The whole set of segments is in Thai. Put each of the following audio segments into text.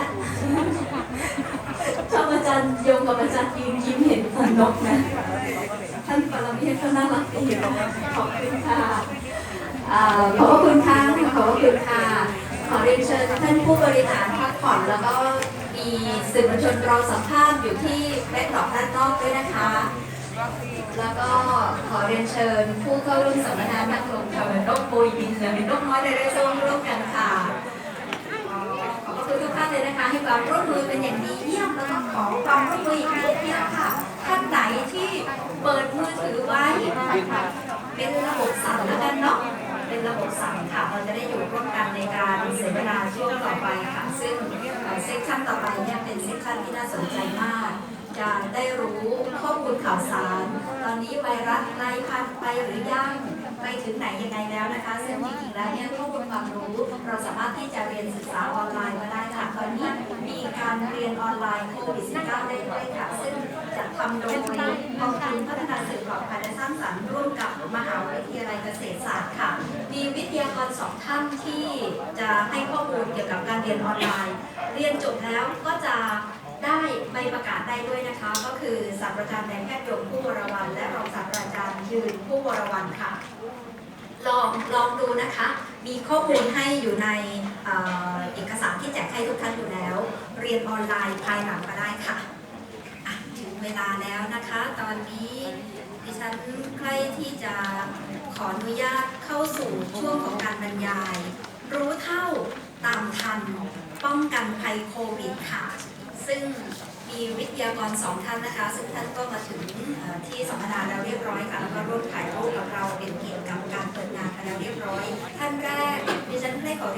แล้วชอบอาจารย์โยงกับอาจารย์ยืนยิ้มเห็นฟันนกนะ ท่านปรเมศก็น่ารักดีขอบคุณค่ะขอบคุณค่ะขอบคุณค่ะ ขอเรียนเชิญท่านผู้บริหารพักผ่อนแล้วก็มีสื่อมวลชนรอสัมภาษณ์อยู่ที่แบ็คดรอปด้านนอกด้วยนะคะ แล้วก็ขอเรียนเชิญผู้เข้าร่วม กท่านเลยนะความร่วมมือเป็นอย่างดีเยี่ยมแล้วก็ขอความร่วมมืออีกนิดเดียวค่ะท่านไหนที่เปิดมือถือไว้เป็นระบบสั่นแล้วกันเนาะเป็นระบบสั่นค่ะเราจะได้อยู่ร่วมกันในการเสวนาช่วงต่อไปค่ะ ซึ่งเซสชันต่อไปเนี่ยเป็นเซสชันที่น่าสนใจมากจะได้รู้ข้อมูลข่าวสาร ตอนนี้ไวรัสกลายพันไปหรือยังไปถึงไหนยังไงแล้วนะคะ ซึ่งจริงๆแล้วเนี่ยข้อมูลความรู้เราสามารถที่จะเรียนศึกษาออนไลน์มาได้ค่ะ ตอนนี้มี การเรียนออนไลน์โควิด -19 ได้ด้วยค่ะ ซึ่งจะทำโดยกองทุนพัฒนาสื่อปลอดภัยและสร้างสรรค์ร่วมกับมหาวิทยาลัยเกษตรศาสตร์ค่ะ มีวิทยากรสองท่านที่จะให้ข้อมูลเกี่ยวกับการเรียนออนไลน์ เรียนจบแล้วก็จะได้ใบประกาศได้ด้วยนะคะ ก็คือศาสตราจารย์นายแพทย์ยงผู้วรวันและรองศาสตราจารย์ยืนผู้วรวันค่ะลองลองดูนะคะ มีข้อมูลให้อยู่ในเอกสารที่แจกให้ทุกท่าน รียนออนไลน์ภายหลังก็ได้ค่ะะถึงเวลาแล้วนะคะ ตอนนี้ดิฉันใกล้ที่จะขออนุญาตเข้าสู่ช่วงของการบรรยาย รู้เท่าตามทันป้องกันภัยโควิดค่ะ ซึ่งมีวิทยากรสองท่านนะคะ ซึ่งท่านก็มาถึงที่สัมมนาแล้วเรียบร้อยค่ะแล้วก็ร่วมถ่ายรูปกับเราเป็นเกียรติกับการเปิดงานกันแล้วเรียบร้อย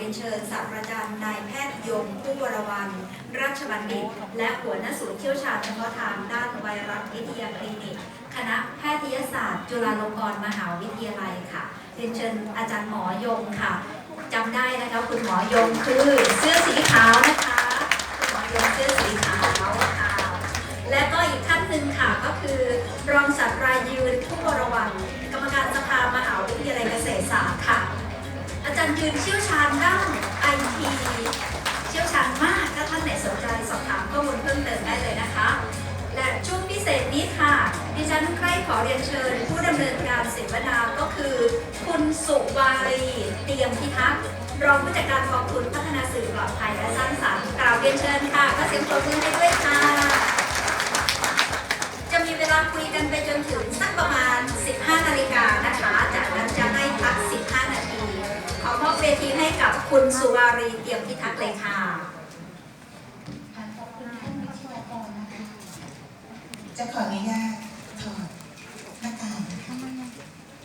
รียนเชิญศาสตราจารย์นายแพทย์ยงผู้วรวันราชบัณฑิต และหัวหน้าศูนย์เชี่ยวชาญเฉพาะทางด้านไวรัสวิทยาคลินิก คณะแพทยศาสตร์ จุฬาลงกรณ์มหาวิทยาลัยค่ะเรียนเชิญอาจารย์หมอยงค่ะจำได้นะคะคุณหมอยงคือเสื้อสีขาวนะคะ รียนเชิญผู้ดำเนินการเสวนาก็คือ คุณสุวารี เตรียมพิทักษ์รองผู้จัดการกองทุนพัฒนาสื่อปลอดภัยและสร้างสรรค์กล่าวเรียนเชิญค่ะก็เสียงปรบมือให้ด้วยค่ะ จะมีเวลาคุยกันไปจนถึงสักประมาณ 15 นาฬิกานะคะ จากนั้นจะให้พัก 15 นาที ขอมอบเวทีให้กับคุณสุวารีเตรียมพิทักษ์เลยค่ะจะขออนุญาต